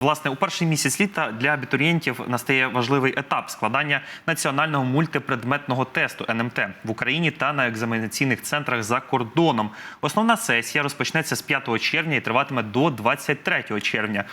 Власне, у перший місяць літа для абітурієнтів настає важливий етап складання національного мультипредметного тесту НМТ в Україні та на екзаменаційних центрах за кордоном. Основна сесія розпочнеться з 5 червня і триватиме до 23 червня.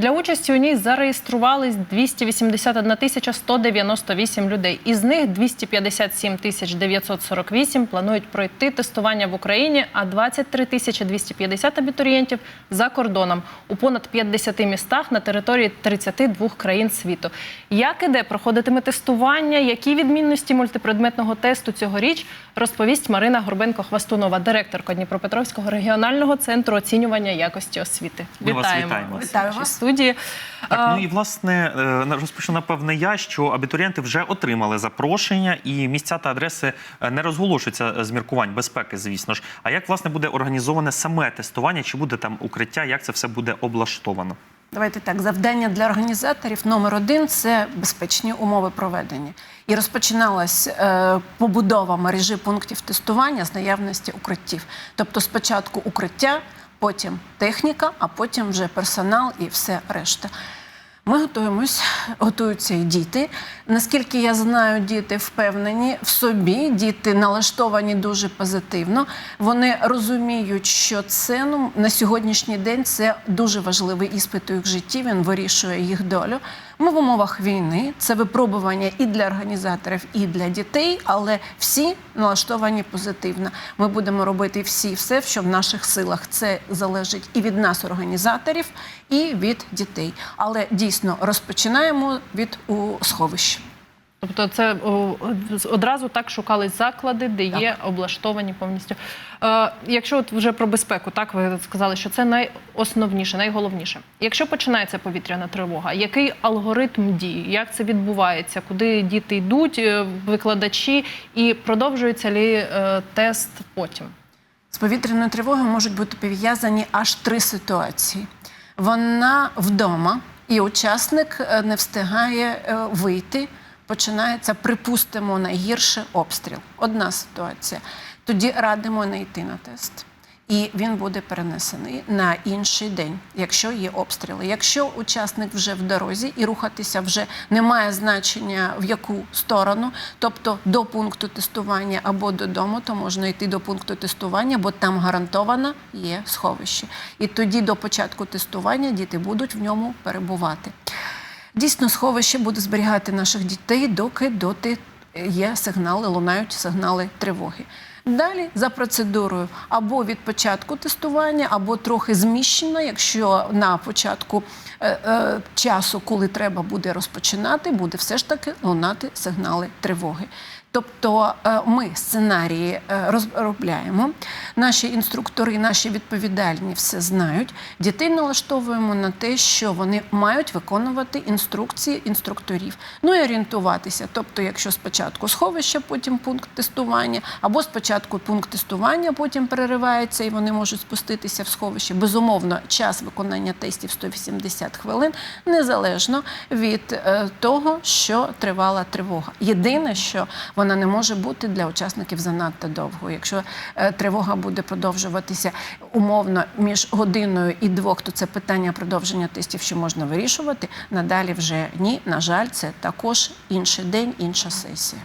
Для участі у ній зареєструвались 281 тисяча 198 людей. Із них 257 тисяч 948 планують пройти тестування в Україні, а 23 тисячі 250 абітурієнтів за кордоном у понад 50 містах на території 32 країн світу. Як і де проходитиме тестування, які відмінності мультипредметного тесту цьогоріч, розповість Марина Горбенко-Хвастунова, директорка Дніпропетровського регіонального центру оцінювання якості освіти. Ми вас вітаємо. Вітаю Вітаю вас. Студії. Так, ну і власне е, розпочну напевне я, що абітурієнти вже отримали запрошення, і місця та адреси е, не розголошуються з міркувань безпеки, звісно ж. А як власне буде організоване саме тестування? Чи буде там укриття? Як це все буде облаштовано? Давайте так, завдання для організаторів номер один це безпечні умови проведення. І розпочиналась е, побудова мережі пунктів тестування з наявності укриттів. Тобто спочатку укриття, потім техніка, а потім вже персонал і все решта. Ми готуємось, готуються і діти. Наскільки я знаю, діти впевнені в собі, діти налаштовані дуже позитивно. Вони розуміють, що це ну, на сьогоднішній день це дуже важливий іспит у їх житті. Він вирішує їх долю. Ми в умовах війни, це випробування і для організаторів, і для дітей, але всі налаштовані позитивно. Ми будемо робити всі все, що в наших силах. Це залежить і від нас, організаторів, і від дітей. Але дійсно розпочинаємо від у сховища. Тобто, це одразу так шукались заклади, де є облаштовані повністю. Е, якщо от вже про безпеку, так ви сказали, що це найосновніше, найголовніше. Якщо починається повітряна тривога, який алгоритм дії, як це відбувається, куди діти йдуть, е, викладачі, і продовжується лі е, тест потім? З повітряною тривогою можуть бути пов'язані аж три ситуації. Вона вдома, і учасник е, не встигає е, вийти. Починається, припустимо, найгірше обстріл. Одна ситуація. Тоді радимо не йти на тест. І він буде перенесений на інший день, якщо є обстріли. Якщо учасник вже в дорозі і рухатися вже не має значення в яку сторону, тобто до пункту тестування або додому, то можна йти до пункту тестування, бо там гарантовано є сховище. І тоді до початку тестування діти будуть в ньому перебувати. Дійсно, сховище буде зберігати наших дітей, доки доти є сигнали, лунають сигнали тривоги. Далі за процедурою або від початку тестування, або трохи зміщено, якщо на початку е, е, часу, коли треба буде розпочинати, буде все ж таки лунати сигнали тривоги. Тобто е, ми сценарії е, розробляємо, наші інструктори, наші відповідальні все знають. Дітей налаштовуємо на те, що вони мають виконувати інструкції інструкторів. Ну і орієнтуватися. Тобто, якщо спочатку сховище, потім пункт тестування, або спочатку пункт тестування, потім переривається і вони можуть спуститися в сховище. Безумовно, час виконання тестів 180 хвилин, незалежно від е, того, що тривала тривога. Єдине, що вона не може бути для учасників занадто довго. Якщо е, тривога буде продовжуватися умовно між годиною і двох, то це питання продовження тестів, що можна вирішувати. Надалі вже ні. На жаль, це також інший день, інша сесія.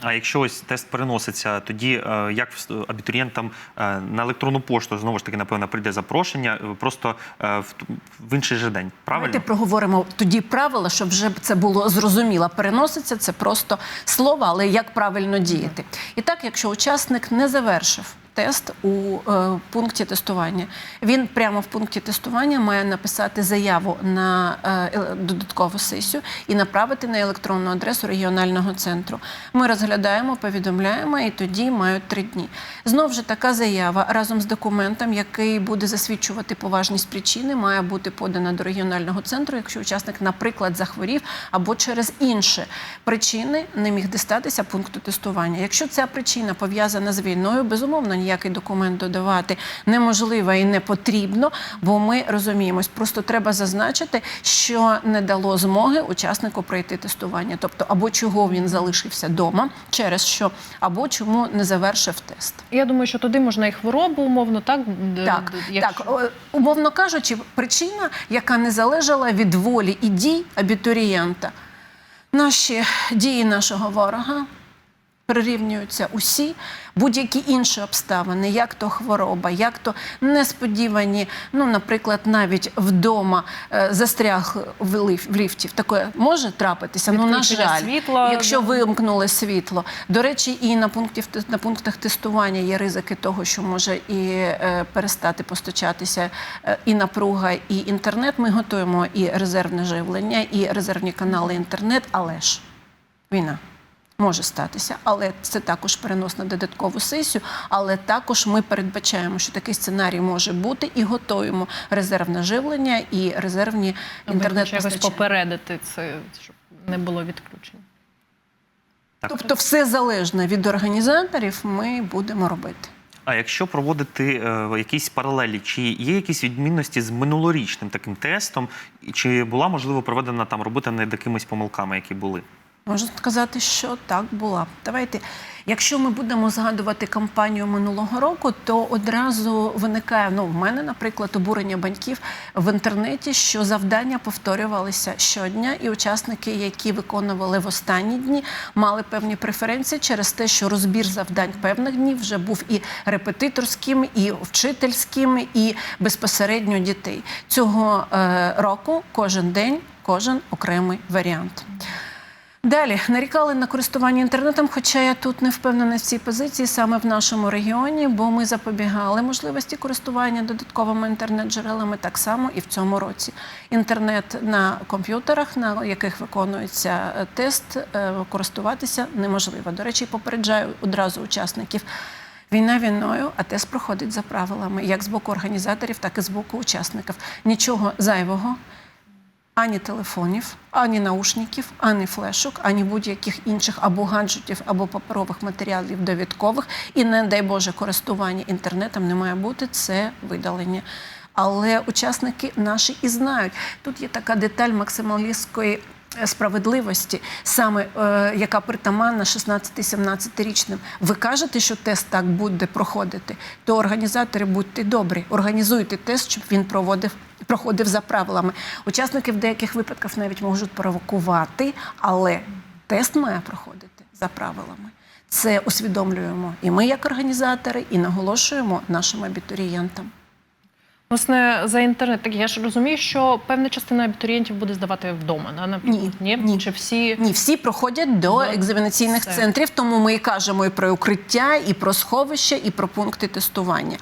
А якщо ось тест переноситься, тоді е, як абітурієнтам е, на електронну пошту знову ж таки напевно прийде запрошення е, просто в, в інший же день. Правильно? Давайте проговоримо тоді правила, щоб вже це було зрозуміло. Переноситься це просто слово, але як правильно діяти. І так, якщо учасник не завершив. Тест у е, пункті тестування. Він прямо в пункті тестування має написати заяву на е, е, додаткову сесію і направити на електронну адресу регіонального центру. Ми розглядаємо, повідомляємо і тоді мають три дні. Знову ж така заява разом з документом, який буде засвідчувати поважність причини, має бути подана до регіонального центру, якщо учасник, наприклад, захворів або через інші причини не міг дістатися пункту тестування. Якщо ця причина пов'язана з війною, безумовно, ніякий документ додавати неможливо і не потрібно, бо ми розуміємось. Просто треба зазначити, що не дало змоги учаснику пройти тестування, тобто або чого він залишився вдома, через що, або чому не завершив тест. Я думаю, що туди можна і хворобу умовно, так? Так, якщо- так, умовно кажучи, причина, яка не залежала від волі і дій абітурієнта. Наші дії нашого ворога прирівнюються усі будь-які інші обставини, як то хвороба, як то несподівані. Ну, наприклад, навіть вдома е, застряг в, лиф- в ліфті. Таке може трапитися. Ну на жаль, світла, якщо вимкнули світло. До речі, і на пунктів на пунктах тестування є ризики того, що може і е, перестати постачатися е, і напруга, і інтернет. Ми готуємо і резервне живлення, і резервні канали інтернет, але ж війна. Може статися, але це також перенос на додаткову сесію. Але також ми передбачаємо, що такий сценарій може бути, і готуємо резервне живлення і резервні Аби інтернет якось попередити це, щоб не було відключень. Так. Тобто, все залежне від організаторів, ми будемо робити. А якщо проводити е, якісь паралелі, чи є якісь відмінності з минулорічним таким тестом, і чи була можливо проведена там робота над якимись помилками, які були? Можна сказати, що так була. Давайте, якщо ми будемо згадувати кампанію минулого року, то одразу виникає ну, в мене, наприклад, обурення батьків в інтернеті, що завдання повторювалися щодня, і учасники, які виконували в останні дні, мали певні преференції через те, що розбір завдань певних днів вже був і репетиторським, і вчительським, і безпосередньо дітей. Цього е, року кожен день, кожен окремий варіант. Далі нарікали на користування інтернетом, хоча я тут не впевнена в цій позиції саме в нашому регіоні, бо ми запобігали можливості користування додатковими інтернет-джерелами так само і в цьому році. Інтернет на комп'ютерах, на яких виконується е, тест, е, користуватися неможливо. До речі, попереджаю одразу учасників. Війна війною, а тест проходить за правилами, як з боку організаторів, так і з боку учасників. Нічого зайвого ані телефонів, ані наушників, ані флешок, ані будь-яких інших або гаджетів, або паперових матеріалів довідкових. І не дай Боже, користування інтернетом не має бути це видалення. Але учасники наші і знають. Тут є така деталь максималістської справедливості, саме е, яка притаманна 16-17-річним. Ви кажете, що тест так буде проходити, то організатори будьте добрі, організуйте тест, щоб він проводив. Проходив за правилами. Учасники в деяких випадках навіть можуть провокувати, але тест має проходити за правилами. Це усвідомлюємо і ми, як організатори, і наголошуємо нашим абітурієнтам. Власне, за інтернет, так я ж розумію, що певна частина абітурієнтів буде здавати вдома. Да? наприклад? Ні, ні. Чи всі Ні, всі проходять до Ну, екзаменаційних все. центрів, тому ми і кажемо і про укриття, і про сховище, і про пункти тестування.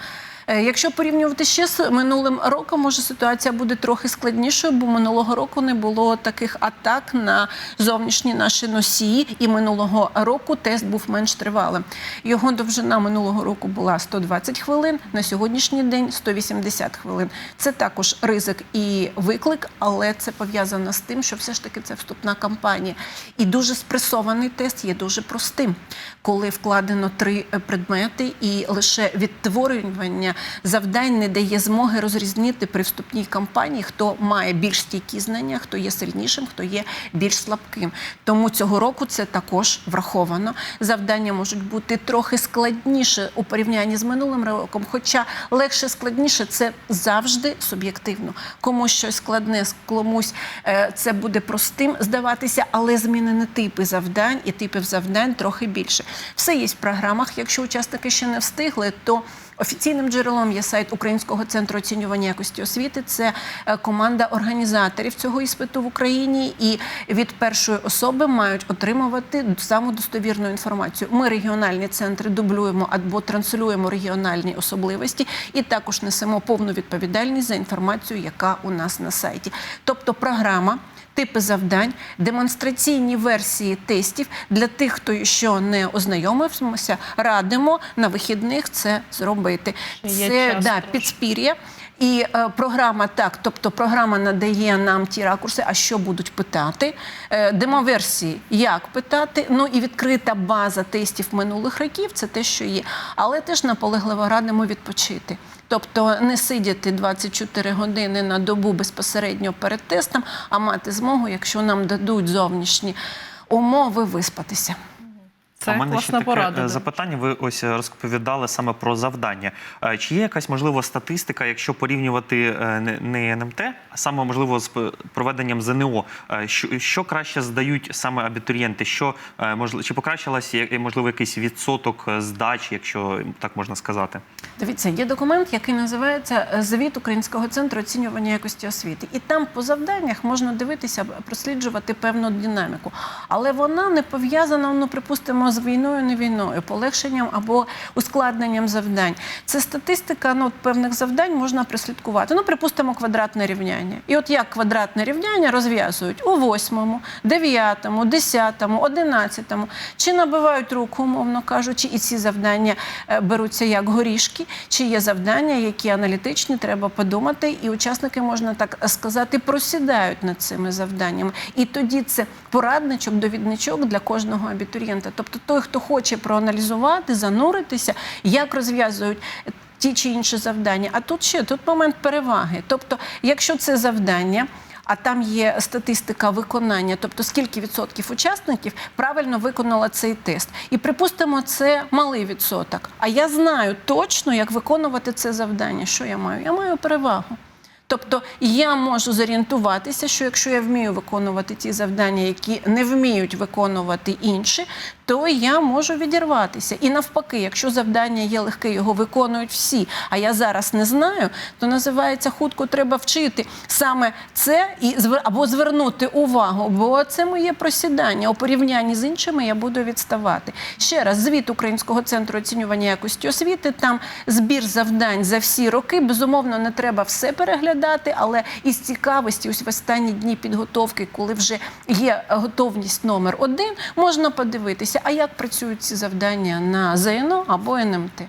Е, Якщо порівнювати ще з минулим роком, може ситуація буде трохи складнішою, бо минулого року не було таких атак на зовнішні наші носії, і минулого року тест був менш тривалим. Його довжина минулого року була 120 хвилин, на сьогоднішній день 180 хвилин. Це також ризик і виклик, але це пов'язано з тим, що все ж таки це вступна кампанія. І дуже спресований тест є дуже простим, коли вкладено три е, предмети, і лише відтворювання завдань не дає змоги розрізнити при вступній кампанії, хто має більш стійкі знання, хто є сильнішим, хто є більш слабким. Тому цього року це також враховано. Завдання можуть бути трохи складніше у порівнянні з минулим роком, хоча легше складніше це завжди суб'єктивно. Комусь щось складне, комусь е, це буде простим здаватися, але змінені типи завдань і типів завдань трохи більше. Все є в програмах. Якщо учасники ще не встигли, то Офіційним джерелом є сайт Українського центру оцінювання якості освіти. Це е, команда організаторів цього іспиту в Україні, і від першої особи мають отримувати саму достовірну інформацію. Ми регіональні центри дублюємо або транслюємо регіональні особливості, і також несемо повну відповідальність за інформацію, яка у нас на сайті. Тобто програма. Типи завдань, демонстраційні версії тестів для тих, хто ще не ознайомився, радимо на вихідних це зробити. Це да, підспір'я. І е, програма так, тобто програма надає нам ті ракурси, а що будуть питати, е, демоверсії, як питати. Ну і відкрита база тестів минулих років це те, що є. Але теж наполегливо радимо відпочити. Тобто не сидіти 24 години на добу безпосередньо перед тестом, а мати змогу, якщо нам дадуть зовнішні умови, виспатися. Це а мене ще таке порада. е, да. запитання. Ви ось розповідали саме про завдання. Е, Чи є якась можливо статистика, якщо порівнювати е, не- НМТ, а саме можливо з проведенням ЗНО? Що, що краще здають саме абітурієнти? Що можливо, чи покращилась можливо якийсь відсоток здачі, якщо так можна сказати? Дивіться, є документ, який називається Звіт Українського центру оцінювання якості освіти. І там по завданнях можна дивитися, просліджувати певну динаміку. Але вона не пов'язана, ну припустимо, з війною, не війною, полегшенням або ускладненням завдань. Це статистика ну, певних завдань можна прослідкувати. Ну, припустимо, квадратне рівняння. І от як квадратне рівняння розв'язують у восьмому, дев'ятому, десятому, одинадцятому. Чи набивають руку, умовно кажучи, і ці завдання е, беруться як горішки, чи є завдання, які аналітичні, треба подумати, і учасники, можна так сказати, просідають над цими завданнями. І тоді це порадничок, довідничок для кожного абітурієнта. Тобто той, хто хоче проаналізувати, зануритися, як розв'язують. Ті чи інші завдання. А тут ще тут момент переваги. Тобто, якщо це завдання, а там є статистика виконання, тобто скільки відсотків учасників правильно виконала цей тест. І припустимо, це малий відсоток. А я знаю точно, як виконувати це завдання. Що я маю? Я маю перевагу. Тобто я можу зорієнтуватися, що якщо я вмію виконувати ті завдання, які не вміють виконувати інші, то я можу відірватися. І навпаки, якщо завдання є легке, його виконують всі, а я зараз не знаю, то називається хутко треба вчити саме це і або звернути увагу, бо це моє просідання. У порівнянні з іншими я буду відставати. Ще раз, звіт Українського центру оцінювання якості освіти. Там збір завдань за всі роки. Безумовно, не треба все переглядати, але із цікавості, ось в останні дні підготовки, коли вже є готовність номер один, можна подивитися, а як працюють ці завдання на ЗНО або НМТ.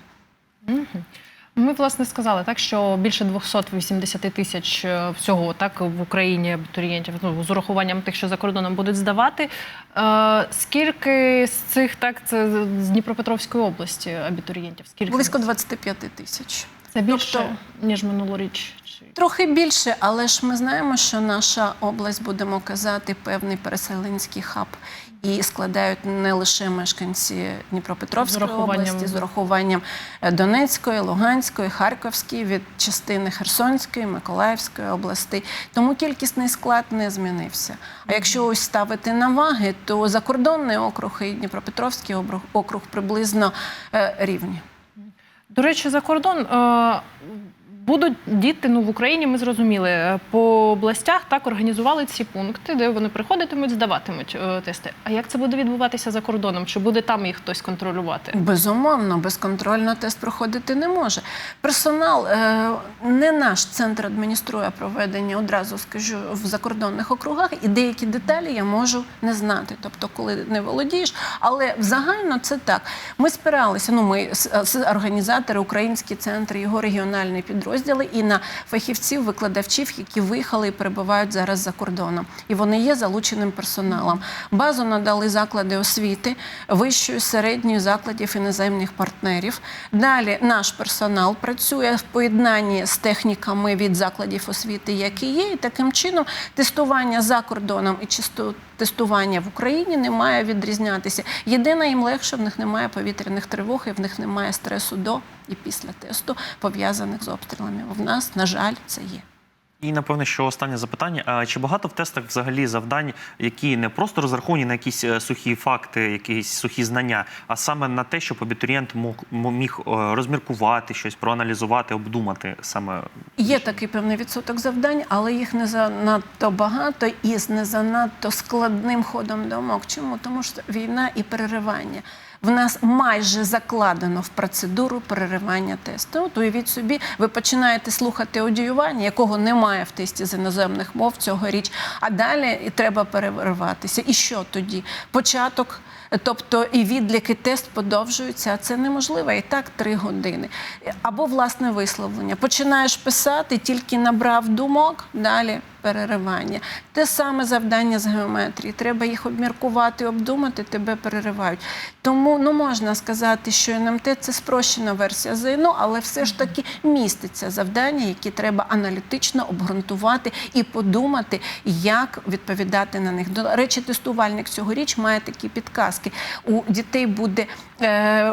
Ми власне сказали так, що більше 280 тисяч е, всього так в Україні абітурієнтів ну, з урахуванням тих, що за кордоном будуть здавати. Е, скільки з цих так це з Дніпропетровської області абітурієнтів? Скільки Близько 25 тисяч. це більше тобто- ніж минулоріч? Трохи більше, але ж ми знаємо, що наша область, будемо казати, певний переселенський хаб. І складають не лише мешканці Дніпропетровської З області, з урахуванням е, Донецької, Луганської, Харківської, від частини Херсонської, Миколаївської областей. Тому кількісний склад не змінився. А якщо ось ставити на ваги, то закордонний округ і Дніпропетровський округ приблизно е, рівні. До речі, за кордон е, будуть діти. Ну в Україні ми зрозуміли е, по областях так організували ці пункти, де вони приходитимуть, здаватимуть е, тести. А як це буде відбуватися за кордоном? Чи буде там їх хтось контролювати? Безумовно, безконтрольно тест проходити не може. Персонал е, не наш центр адмініструє проведення, одразу скажу в закордонних округах, і деякі деталі я можу не знати. Тобто, коли не володієш, але загально це так. Ми спиралися. Ну, ми організатори, український центр, його регіональні підрозділи, і на фахівців, викладавців, які виїхали і перебувають зараз за кордоном. І вони є залученим персоналом. Базу надали заклади освіти, вищої, середньої закладів іноземних партнерів. Далі наш персонал працює в поєднанні з техніками від закладів освіти, які є, і таким чином тестування за кордоном і чисто тестування в Україні не має відрізнятися. Єдине їм легше, в них немає повітряних тривог, і в них немає стресу до і після тесту, пов'язаних з обстрілами. В нас, на жаль, це є. І напевне, що останнє запитання: а чи багато в тестах взагалі завдань, які не просто розраховані на якісь е, сухі факти, якісь сухі знання, а саме на те, щоб абітурієнт мог мо- міг е, розміркувати щось, проаналізувати, обдумати саме Є такий певний відсоток завдань, але їх не занадто багато і з не занадто складним ходом думок. Чому? Тому що війна і переривання. В нас майже закладено в процедуру переривання тесту. От уявіть собі, ви починаєте слухати аудіювання, якого немає в тесті з іноземних мов цьогоріч, а далі і треба перериватися. І що тоді? Початок. Тобто і відліки тест подовжуються, а це неможливо. І так три години. Або власне висловлення. Починаєш писати, тільки набрав думок, далі переривання. Те саме завдання з геометрії. Треба їх обміркувати, обдумати, тебе переривають. Тому ну можна сказати, що НМТ це спрощена версія ЗНО, але все ж таки міститься завдання, які треба аналітично обґрунтувати і подумати, як відповідати на них. До речі, тестувальник цьогоріч має такі підказки. У дітей буде. Е,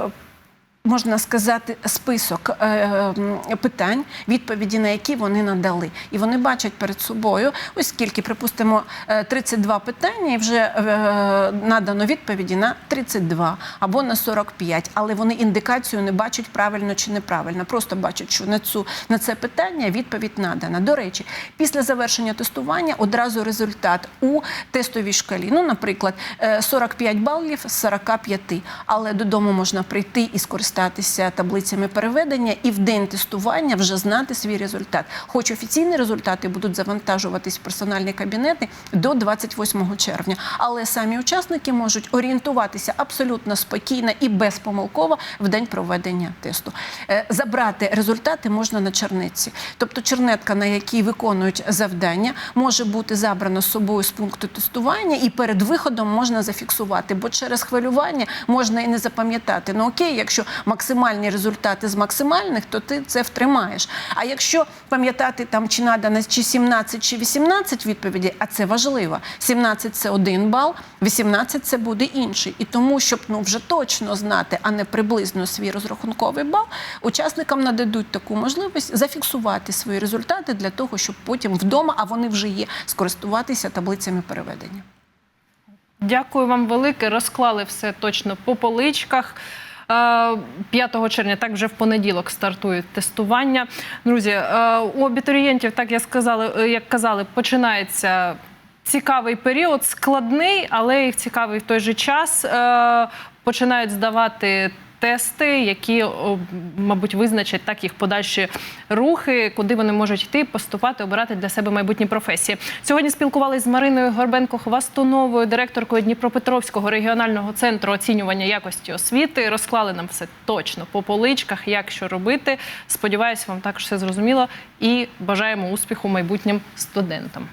Можна сказати, список е, питань, відповіді на які вони надали, і вони бачать перед собою, ось скільки, припустимо, е, 32 питання, і вже е, надано відповіді на 32 або на 45, але вони індикацію не бачать правильно чи неправильно. Просто бачать, що на цю на це питання відповідь надана. До речі, після завершення тестування одразу результат у тестовій шкалі. Ну, наприклад, е, 45 балів з 45, але додому можна прийти і скористатися таблицями переведення і в день тестування вже знати свій результат. Хоч офіційні результати будуть завантажуватись в персональні кабінети до 28 червня, але самі учасники можуть орієнтуватися абсолютно спокійно і безпомилково в день проведення тесту. Е, Забрати результати можна на чернетці, тобто чернетка, на якій виконують завдання, може бути забрана з собою з пункту тестування, і перед виходом можна зафіксувати, бо через хвилювання можна і не запам'ятати. Ну окей, якщо максимальні результати з максимальних, то ти це втримаєш. А якщо пам'ятати там чи надано чи 17, чи 18 відповідей, а це важливо. 17 – це один бал, 18 – це буде інший. І тому, щоб ну вже точно знати, а не приблизно свій розрахунковий бал, учасникам нададуть таку можливість зафіксувати свої результати для того, щоб потім вдома, а вони вже є, скористуватися таблицями переведення. Дякую вам велике. Розклали все точно по поличках. Е, 5 червня, так вже в понеділок стартують тестування. Друзі, е, у абітурієнтів, так я сказала, е, як казали, починається. Цікавий період, складний, але і цікавий в той же час. Е, Починають здавати тести, які, мабуть, визначать так їх подальші рухи, куди вони можуть йти, поступати, обирати для себе майбутні професії. Сьогодні спілкувалися з Мариною Горбенко-Хвастуновою, директоркою Дніпропетровського регіонального центру оцінювання якості освіти. Розклали нам все точно по поличках, як що робити. Сподіваюся, вам також все зрозуміло і бажаємо успіху майбутнім студентам.